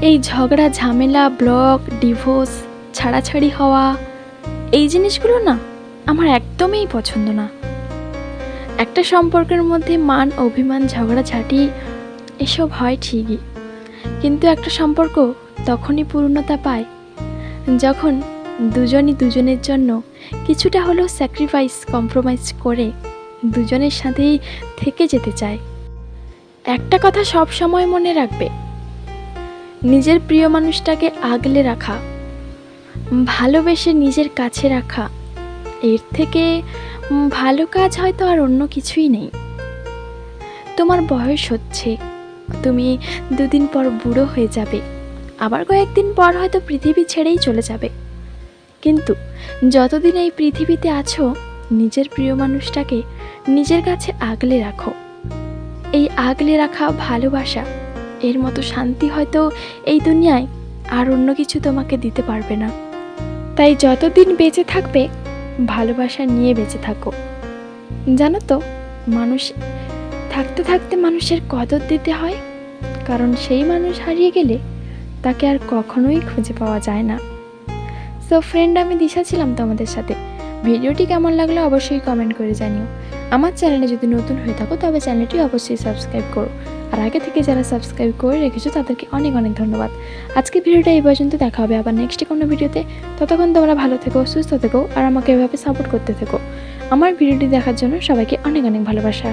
এই ঝগড়া, ঝামেলা, ব্লক, ডিভোর্স, ছাড়াছাড়ি হওয়া, এই জিনিসগুলো না আমার একদমই পছন্দ না। একটা সম্পর্কের মধ্যে মান, অভিমান ঝগড়াঝাটি এসব হয় ঠিকই। কিন্তু একটা সম্পর্ক তখনই পূর্ণতা পায় যখন দুজনই দুজনের জন্য কিছুটা হলেও স্যাক্রিফাইস কম্প্রোমাইজ করে দুজনের সাথেই থেকে যেতে চায়। একটা কথা সব সময় মনে রাখবে নিজের প্রিয় মানুষটাকে আগলে রাখা, ভালোবেসে নিজের কাছে রাখা, এর থেকে ভালো কাজ হয়তো আর অন্য কিছুই নেই। তোমার বয়স হচ্ছে, তুমি দুদিন পর বুড়ো হয়ে যাবে, আবার কয়েকদিন পর হয়তো পৃথিবী ছেড়েই চলে যাবে। কিন্তু যতদিন এই পৃথিবীতে আছো, নিজের প্রিয় মানুষটাকে নিজের কাছে আগলে রাখো। এই আগলে রাখা ভালোবাসা এর মতো শান্তি হয়তো এই দুনিয়ায় আর অন্য কিছু তোমাকে দিতে পারবে না। তাই যতদিন বেঁচে থাকবে, ভালোবাসা নিয়ে বেঁচে থাকো। জানো তো, মানুষ, থাকতে থাকতে মানুষের কদর দিতে হয়, কারণ সেই মানুষ হারিয়ে গেলে তাকে আর কখনোই খুঁজে পাওয়া যায় না। সো ফ্রেন্ড আমি দিশা ছিলাম তোমাদের সাথে। ভিডিওটি কেমন লাগল অবশ্যই কমেন্ট করে জানিও। আমার চ্যানেলে যদি নতুন হয়ে থাকো, তবে চ্যানেলটি অবশ্যই সাবস্ক্রাইব করো। আর আগে থেকে যারা সাবস্ক্রাইব করে রেখেছো তাদেরকে অনেক অনেক ধন্যবাদ। আজকে ভিডিওটা এই পর্যন্ত, দেখা হবে আবার নেক্সট কোনো ভিডিওতে। ততক্ষণ তোমরা ভালো থেকো, সুস্থ থেকো আর আমাকে এভাবে সাপোর্ট করতে থেকো। আমার ভিডিওটি দেখার জন্য সবাইকে অনেক অনেক ভালোবাসা।